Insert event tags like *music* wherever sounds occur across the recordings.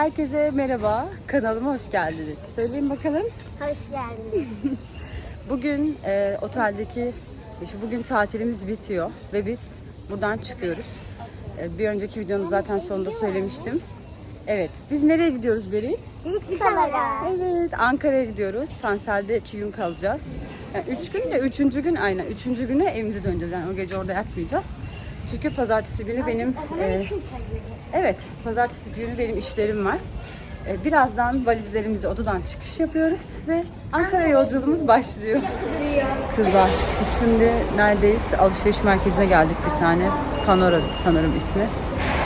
Herkese merhaba. Kanalıma hoş geldiniz. Söyleyin bakalım. Hoş geldiniz. *laughs* Bugün e, oteldeki, şu bugün tatilimiz bitiyor ve biz buradan çıkıyoruz. E, bir önceki videonun zaten sonunda söylemiştim. Evet, biz nereye gidiyoruz Beril? Salara. Evet, Ankara'ya gidiyoruz. Tansel'de iki gün kalacağız. Yani üç gün de üçüncü gün aynen. Üçüncü güne evimize döneceğiz. Yani o gece orada yatmayacağız. Çünkü pazartesi günü benim... e, Evet, pazartesi günü benim işlerim var. Ee, Birazdan valizlerimizi odadan çıkış yapıyoruz ve Ankara yolculuğumuz başlıyor. Kızlar, biz şimdi neredeyiz? Alışveriş merkezine geldik bir tane. Panora sanırım ismi.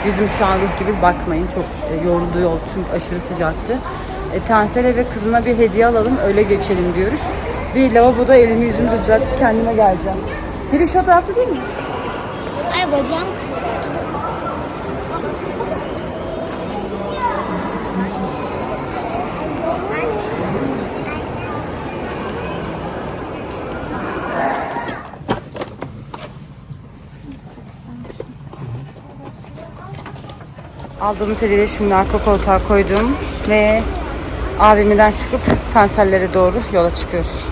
Yüzüm şu an ruh gibi bakmayın. Çok e, yoruldu yol çünkü aşırı sıcaktı. E, Tansel'e ve kızına bir hediye alalım öyle geçelim diyoruz. Bir lavaboda elimi yüzümü düzeltip kendime geleceğim. Biri şu tarafta değil mi? Bacağım Aldığımız hediyeleri şimdi arka koltuğa koydum ve AVM'den çıkıp Tansellere doğru yola çıkıyoruz.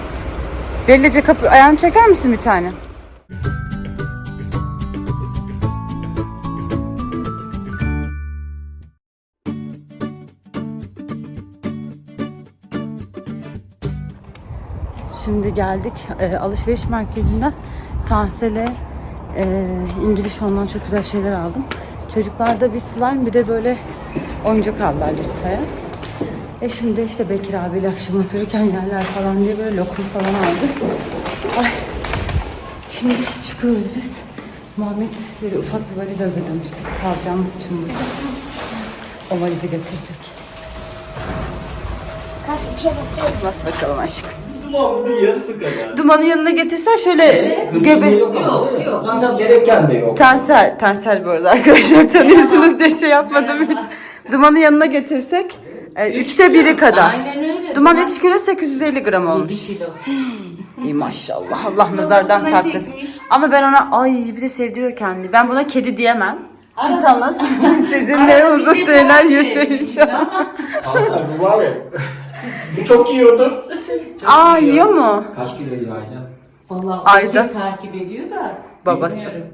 Bellice kapı ayağını çeker misin bir tane? Geldik e, alışveriş merkezinden Tansel'e e, İngiliz ondan çok güzel şeyler aldım. Çocuklarda bir slime bir de böyle oyuncak aldılar liseye. E şimdi işte Bekir abiyle akşam otururken yerler falan diye böyle lokum falan aldı. Ay. Şimdi çıkıyoruz biz. Muhammed böyle ufak bir valiz hazırlamıştık kalacağımız için burada. O valizi götürecek. kaç içe basıyorum. Bas bakalım aşkım. Duman bunun yarısı kadar. Dumanı yanına getirsen şöyle göbe... yok ama. Yok, Zaten gereken de yok. Tersel, tersel bu arada arkadaşlar tanıyorsunuz diye şey yapmadım hiç. *laughs* Dumanı yanına getirsek e, üçte biri kadar. Aynen öyle. Duman 3 kilo 850 gram olmuş. 7 kilo. *gasps* İyi maşallah Allah nazardan Babasına saklasın. çekmiş. Ama ben ona ay bir de sevdiriyor kendini. Ben buna kedi diyemem. Çıtanız *laughs* sizinle uzun süreler yaşayacağım. Kanser bu var ya. *laughs* çok yiyordu. Aa yiyor mu? Kaç kilo yiyeceğim? Vallahi Ayda. Ayda. takip ediyor da. Babası. bilmiyorum.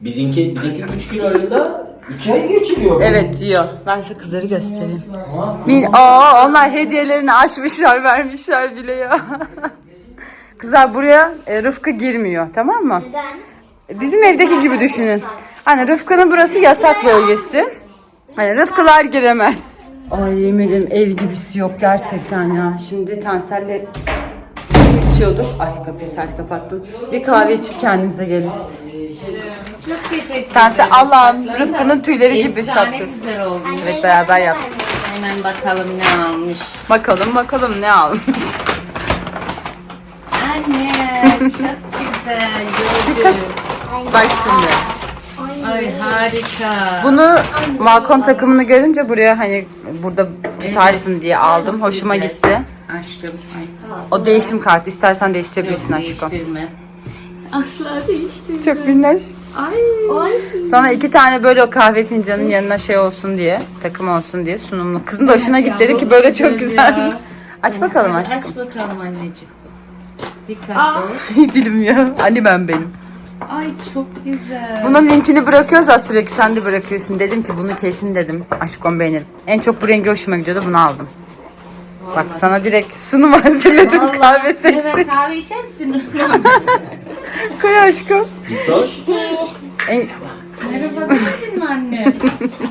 Bizimki, bizimki 3 kilo arasında 2 ay geçiriyor. Evet yiyor. Ben size kızları göstereyim. Ama Min Aa, onlar hediyelerini açmışlar, vermişler bile ya. *laughs* Kızlar buraya e, Rıfkı girmiyor, tamam mı? Neden? Bizim evdeki gibi düşünün. Hani Rıfkı'nın burası yasak bölgesi. Hani Rıfkılar giremez. Ay yemin ederim ev gibisi yok gerçekten ya. Şimdi Tansel'le içiyorduk. Ay kapıyı sert kapattım. Bir kahve içip kendimize geliriz. Çok teşekkür ederim. Tanse Allah'ım Rıfkı'nın tüyleri gibi efsane şapkası. güzel olmuş. Evet beraber yaptık. Hemen bakalım ne almış. Bakalım bakalım ne almış. Anne çok güzel gördüm. Bak şimdi. Ay harika. Bunu Malcolm takımını görünce buraya hani burada tutarsın diye aldım. Hoşuma güzel. gitti. Aşkım. Ay. O değişim kartı. İstersen değiştirebilirsin Yok, aşkım. değiştirme. Asla değiştirme. Çok minnoş. Ay. Ay. Sonra iki tane böyle o kahve fincanının yanına şey olsun diye, takım olsun diye sunumlu. Kızın da hoşuna gitti dedi ki böyle çok güzelmiş. Aç bakalım Aç aşkım. bakalım anneciğim. Dikkatli *laughs* ol. Dilim ya. Ben benim. Ay çok güzel. Bunun linkini bırakıyoruz ya sürekli sen de bırakıyorsun. Dedim ki bunu kesin dedim. Aşkım beğenirim. En çok bu rengi hoşuma gidiyordu bunu aldım. Bak sana direkt sunum *laughs* hazırladım kahve Vallahi seksi. Evet kahve içer misin? *laughs* Koy aşkım. Bitoş. En, Merhaba demedin mi anne?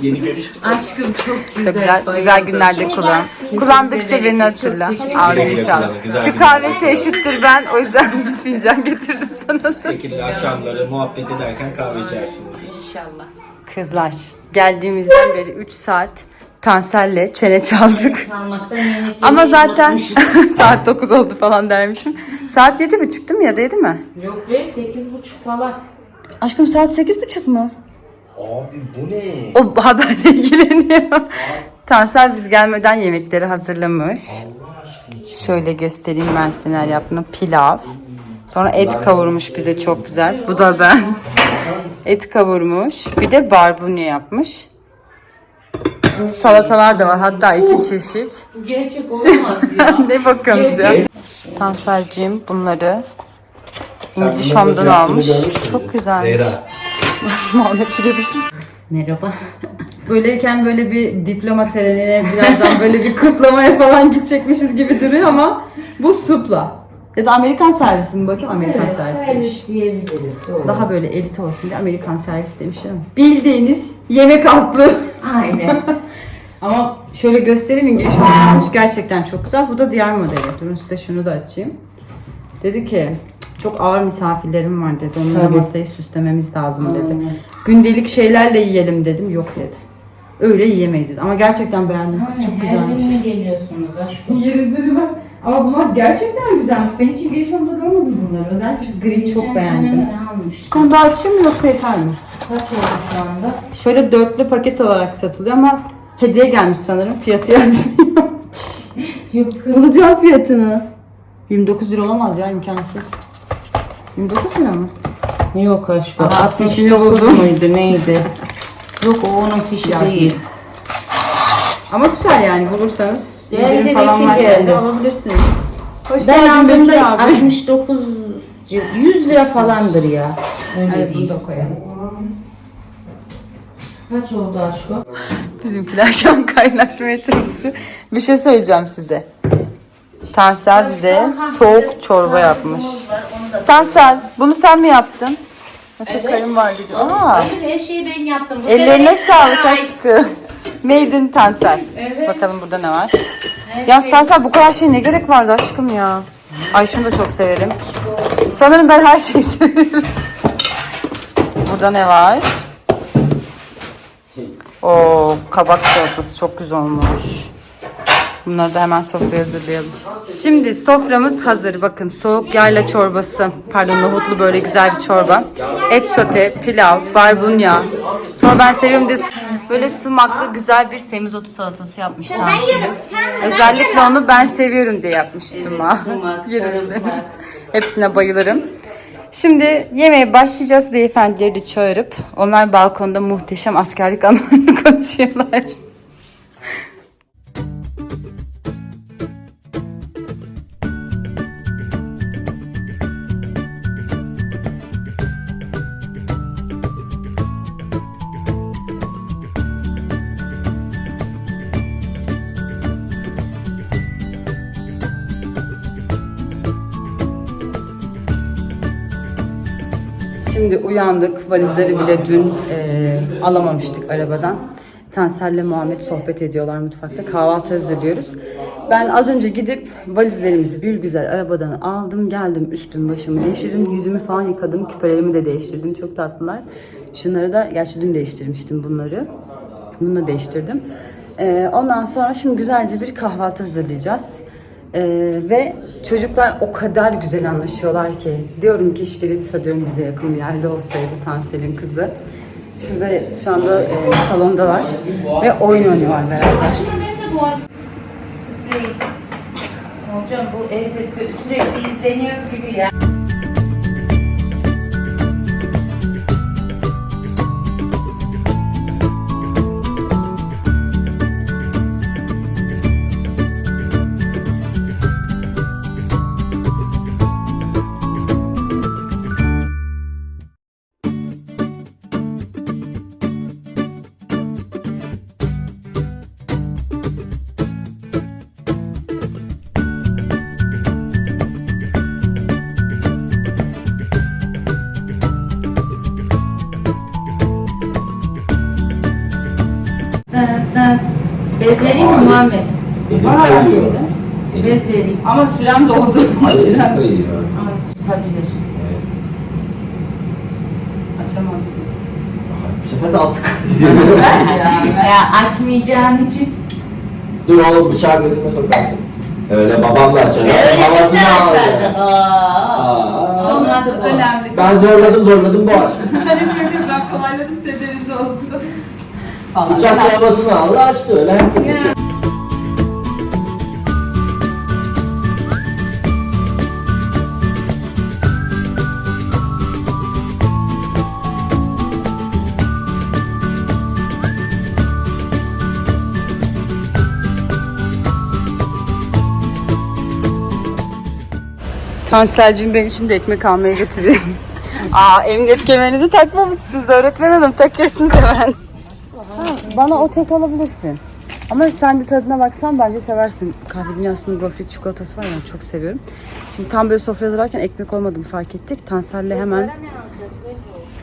Yeni görüştük. Aşkım çok güzel. çok güzel, bayıldım. güzel günlerde kullan. Kullandıkça beni hatırla. teşekkür ederim. inşallah. Güzel günler. kahvesi eşittir ben. O yüzden *laughs* fincan getirdim sana da. Şekilde akşamları muhabbet ederken kahve içersiniz. İnşallah. Kızlar geldiğimizden beri 3 saat Tansel'le çene çaldık. Kalmaktan yemek Ama yemeyi zaten unutmuşuz. *laughs* saat 9 oldu falan dermişim. Saat 7.30 değil mi ya da 7 mi? Yok be sekiz buçuk falan. Aşkım saat 8.30 mu? Abi bu ne? O haberle ilgileniyor. Tansel biz gelmeden yemekleri hazırlamış. Şöyle göstereyim ben size neler yaptığını. Pilav. Sonra et kavurmuş bize çok güzel. Bu da ben. Et kavurmuş. Bir de barbunya yapmış. Şimdi salatalar da var. Hatta iki çeşit. Bu gerçek olamaz ya. *laughs* ne bakıyorsunuz ya? Tanselciğim bunları fiyatını almış. Çok güzelmiş. Zehra. *laughs* Muhammed bir şey. Merhaba. Böyleyken böyle bir diploma törenine birazdan böyle bir kutlamaya falan gidecekmişiz gibi duruyor ama bu supla. Ya da Amerikan servisi mi bakayım? Amerikan Evet, servis diyebiliriz. Doğru. Daha böyle elit olsun diye Amerikan servis demişler. Bildiğiniz yemek altlı. Aynen. *laughs* Ama şöyle göstereyim İngiliz olmuş. Gerçekten çok güzel. Bu da diğer modeli. Durun size şunu da açayım. Dedi ki çok ağır misafirlerim var dedi. Onlara Tabii. masayı süslememiz lazım dedi. Aynen. Gündelik şeylerle yiyelim dedim. Yok dedi. Öyle yiyemeyiz dedi. Ama gerçekten beğendim. Kız çok Her güzelmiş. birine geliyorsunuz aşkım. *laughs* Yeriz dedi ben. Ama bunlar gerçekten güzelmiş. Ben hiç İngiliz Home'da görmedim bunları. Özellikle şu gri çok Geçen beğendim. sene almıştım. Bir tane daha açayım mı yoksa yeter mi? Kaç oldu şu anda? Şöyle dörtlü paket olarak satılıyor ama hediye gelmiş sanırım. Fiyatı yazmıyor. *laughs* Yok kız. Bulacağım fiyatını. 29 lira olamaz ya imkansız. 29 lira mı? Yok aşkım. Aa, 69 fişini buldum. muydu neydi? Yok o onun fişi değil. Ama güzel yani bulursanız Geldi, falan var geldi. alabilirsiniz. Hoş Ben aldığımda abi. 69 100 lira falandır ya. Öyle Evet bunu da koyalım. Kaç oldu aşkım? Bizimkiler şu an kaynaşmaya çalışıyor. Bir şey söyleyeceğim size. Tansel bize soğuk çorba yapmış. Tansel bunu sen mi yaptın? Nasıl Evet. kayınvalideciğim? Aa, Hayır her şeyi ben yaptım. Bu ellerine sağlık aşkım. Made in Tansel. Evet. Bakalım burada ne var? Her Ya şey- Tansel bu kadar şey ne gerek vardı aşkım ya? Ay şunu da çok severim. Sanırım ben her şeyi *laughs* severim. Burada ne var? Oo, kabak salatası çok güzel olmuş. Bunları da hemen sofraya hazırlayalım. Şimdi soframız hazır. Bakın soğuk yayla çorbası. Pardon nohutlu böyle güzel bir çorba. Et sote, pilav, barbunya. Sonra ben seviyorum de böyle sımaklı güzel bir semizotu salatası yapmış Tansu'yla. Özellikle onu ben seviyorum diye yapmış Suma. Sumak, *laughs* sarımsak. *laughs* Hepsine bayılırım. Şimdi yemeğe başlayacağız. Beyefendileri çağırıp onlar balkonda muhteşem askerlik anılarını *laughs* konuşuyorlar. Şimdi uyandık. Valizleri bile dün e, alamamıştık arabadan. Tansel'le Muhammed sohbet ediyorlar mutfakta. Kahvaltı hazırlıyoruz. Ben az önce gidip valizlerimizi bir güzel arabadan aldım. Geldim üstüm başımı değiştirdim. Yüzümü falan yıkadım. Küpelerimi de değiştirdim. Çok tatlılar. Şunları da gerçi dün değiştirmiştim bunları. Bunu da değiştirdim. E, ondan sonra şimdi güzelce bir kahvaltı hazırlayacağız. Ee, ve çocuklar o kadar güzel anlaşıyorlar ki. Diyorum ki keşke Lisa diyorum bize yakın bir yerde olsaydı Tansel'in kızı. Şurada şu anda e, salondalar ve oyun oynuyorlar beraber. Hocam bu evde sürekli izleniyoruz gibi ya. Bez vereyim mi Muhammed? Bana ver şimdi. Bez vereyim. Ama sürem doldu. Sürem. Hayır. Al, tutabilir. Açamazsın. Bu sefer de altık. Ver ya. *laughs* Ya açmayacağın için. Dur oğlum bıçağı gözüme sokarsın. Öyle babamla açar. Öyle Babasını açardı. Aa. Aa. Son aç bu. Önemli. Ben zorladım zorladım bu aç. Ben gördüm ben kolayladım senin oldu falan. Bıçak yavasını aldı açtı öyle herkes için. Yeah. Tanselcim beni şimdi ekmek almaya götürüyor. Aa emniyet kemerinizi takmamışsınız öğretmen hanım takıyorsunuz hemen. Ha, bana o tek alabilirsin. Ama sen de tadına baksan bence seversin. Kahve dünyasının gofret çikolatası var ya çok seviyorum. Şimdi tam böyle sofra hazırlarken ekmek olmadığını fark ettik. Tansel'le hemen...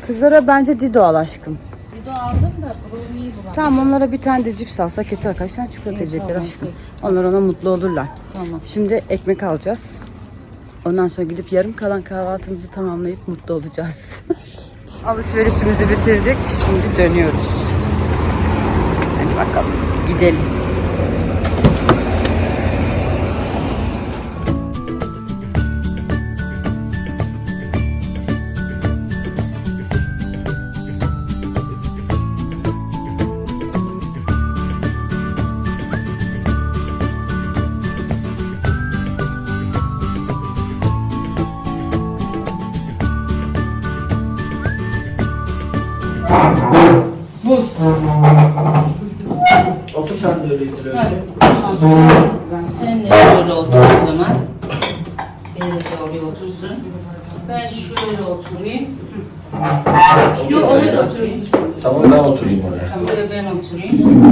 Kızlara bence Dido al aşkım. Dido aldım da brownie'yi bulamadım. Tamam onlara bir tane de cips alsak yeter. Kaç tane çikolata yiyecekler aşkım. Onlar ona mutlu olurlar. Tamam. Şimdi ekmek alacağız. Ondan sonra gidip yarım kalan kahvaltımızı tamamlayıp mutlu olacağız. *laughs* Alışverişimizi bitirdik. Şimdi dönüyoruz. Bakalım gidelim. Sen de öyle indir öyle. Hadi. Tamam sen, sen de şöyle otur o zaman. Diğeri de oraya otursun. Ben şöyle oturayım. Yok oraya oturayım. Tamam ben oturayım oraya. Buraya ben oturayım.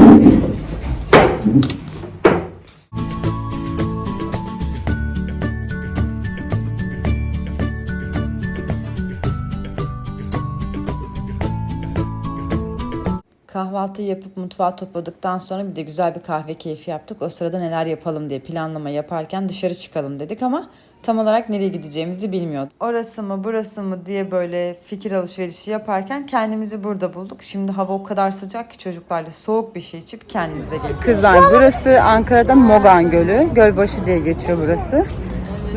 Kahvaltı yapıp mutfağı topladıktan sonra bir de güzel bir kahve keyfi yaptık. O sırada neler yapalım diye planlama yaparken dışarı çıkalım dedik ama tam olarak nereye gideceğimizi bilmiyorduk. Orası mı burası mı diye böyle fikir alışverişi yaparken kendimizi burada bulduk. Şimdi hava o kadar sıcak ki çocuklarla soğuk bir şey içip kendimize geldik. Kızlar burası Ankara'da Mogan Gölü. Gölbaşı diye geçiyor burası.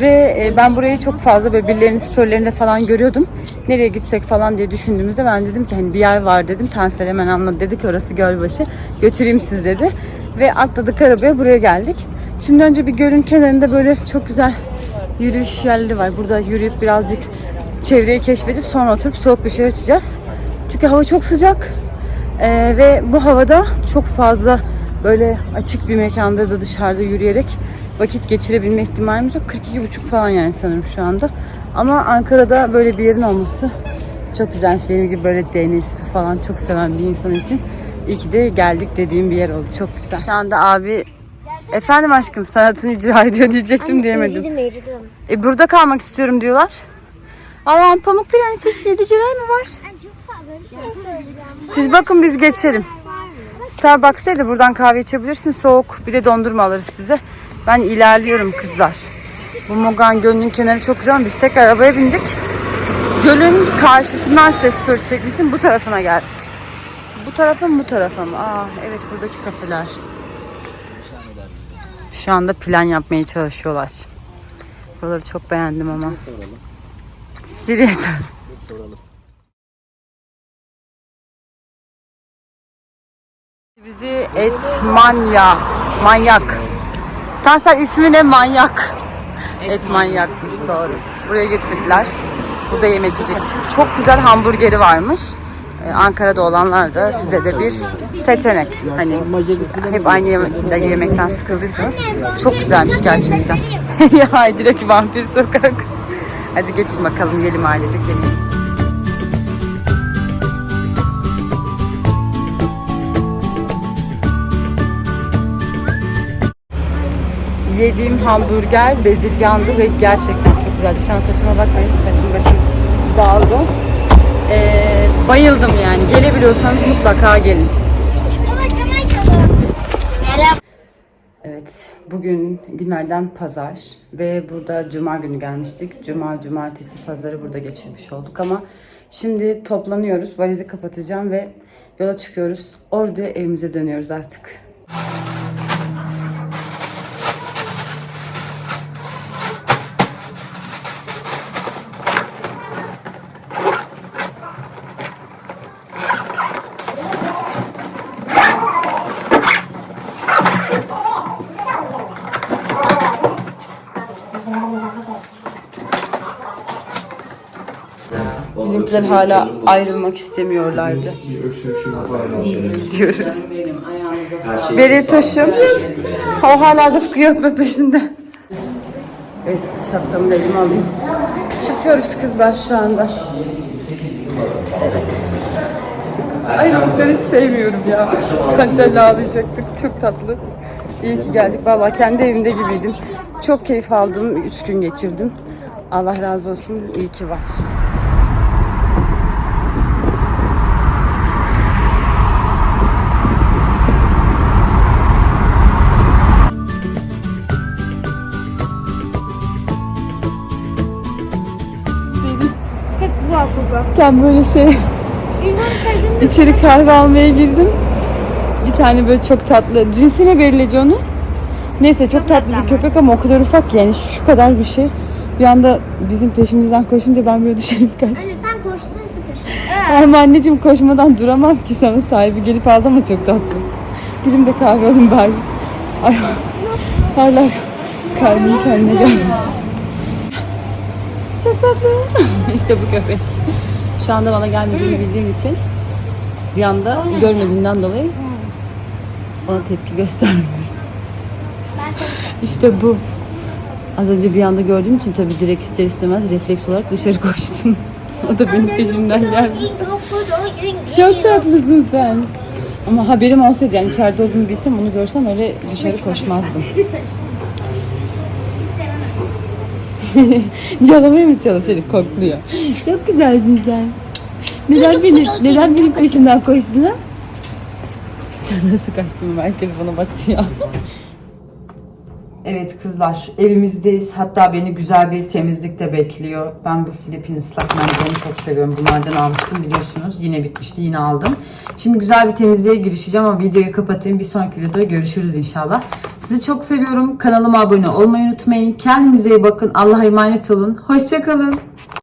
Ve e, ben burayı çok fazla böyle birilerinin storylerinde falan görüyordum. Nereye gitsek falan diye düşündüğümüzde ben dedim ki hani bir yer var dedim. Tansel hemen anladı dedi ki orası Gölbaşı. Götüreyim siz dedi. Ve atladık arabaya buraya geldik. Şimdi önce bir gölün kenarında böyle çok güzel yürüyüş yerleri var. Burada yürüyüp birazcık çevreyi keşfedip sonra oturup soğuk bir şey içeceğiz. Çünkü hava çok sıcak. Ee, ve bu havada çok fazla böyle açık bir mekanda da dışarıda yürüyerek vakit geçirebilme ihtimalimiz yok. 42,5 falan yani sanırım şu anda. Ama Ankara'da böyle bir yerin olması çok güzelmiş. Benim gibi böyle deniz su falan çok seven bir insan için. İyi ki de geldik dediğim bir yer oldu. Çok güzel. Şu anda abi efendim aşkım sanatını icra ediyor diyecektim diyemedim. Eridim eridim. E burada kalmak istiyorum diyorlar. Allah'ım Pamuk Prenses yediciler mi var? Ben çok sağ bir şey. Siz bakın biz geçelim. Starbucks'ta da buradan kahve içebilirsin. Soğuk bir de dondurma alırız size. Ben ilerliyorum kızlar. Bu Mogan Gölü'nün kenarı çok güzel biz tekrar arabaya bindik. Gölün karşısından size story çekmiştim. Bu tarafına geldik. Bu tarafa mı bu tarafa mı? Aa evet buradaki kafeler. Şu anda plan yapmaya çalışıyorlar. Buraları çok beğendim ama. Siri'ye sor. Bizi et manya, manyak. Tansel ismi ne manyak? Et manyakmış doğru. Buraya getirdiler. Burada yemek yiyecekmişiz. Çok güzel hamburgeri varmış. Ee, Ankara'da olanlar da size de bir seçenek. Hani hep aynı yeme- yemekten sıkıldıysanız çok güzelmiş gerçekten. *laughs* ya direkt vampir sokak. Hadi geçin bakalım yiyelim ailecek yemeğimizi. Yediğim hamburger bezirgandı ve gerçekten çok güzeldi. Şu an saçıma bakmayın. Saçım başım dağıldı. Ee, bayıldım yani. Gelebiliyorsanız mutlaka gelin. Evet, bugün günlerden pazar ve burada cuma günü gelmiştik. Cuma, cumartesi, pazarı burada geçirmiş olduk ama şimdi toplanıyoruz. Valizi kapatacağım ve yola çıkıyoruz. Orada evimize dönüyoruz artık. Bizimkiler hala ayrılmak istemiyorlardı. Gidiyoruz. Şey Beril Toş'um. O hala Rıfkı'yı öpme peşinde. Evet, şapkamı da elime alayım. Çıkıyoruz kızlar şu anda. Evet. Ay bunları hiç sevmiyorum ya. Tanselle ağlayacaktık. Çok tatlı. İyi ki geldik. Vallahi kendi evimde gibiydim. Çok keyif aldım. Üç gün geçirdim. Allah razı olsun. İyi ki var. Tam böyle şey. İçeri kahve almaya girdim. Bir tane böyle çok tatlı. Cinsine belirleci onu. Neyse çok tatlı bir köpek ama o kadar ufak yani şu kadar bir şey. Bir anda bizim peşimizden koşunca ben böyle dışarı kaçtım. Anne sen koştun sıkıştın. Ama anneciğim koşmadan duramam ki sana sahibi gelip aldı ama çok tatlı. Gidin de kahve alayım bari. Ay hala kalbim kendine geldi. Çok tatlı. *laughs* işte bu köpek. Şu anda bana gelmeyeceğini bildiğim için bir anda görmediğimden dolayı ona tepki göstermiyorum. *laughs* İşte bu. Az önce bir anda gördüğüm için tabii direkt ister istemez refleks olarak dışarı koştum. *laughs* O da benim peşimden geldi. Çok tatlısın sen. Ama haberim olsaydı yani içeride olduğunu bilsem onu görsem öyle dışarı koşmazdım. *laughs* *laughs* Yalamaya mı çalışır? Kokluyor. Çok güzelsin sen. Neden beni, neden benim peşimden koştun ha? Sen *laughs* nasıl kaçtın? Herkes bana baktı ya. Evet kızlar evimizdeyiz. Hatta beni güzel bir temizlikte bekliyor. Ben bu Slip'in ıslak mendilini çok seviyorum. Bunlardan almıştım biliyorsunuz. Yine bitmişti yine aldım. Şimdi güzel bir temizliğe girişeceğim ama videoyu kapatayım. Bir sonraki videoda görüşürüz inşallah. Sizi çok seviyorum. Kanalıma abone olmayı unutmayın. Kendinize iyi bakın. Allah'a emanet olun. Hoşçakalın.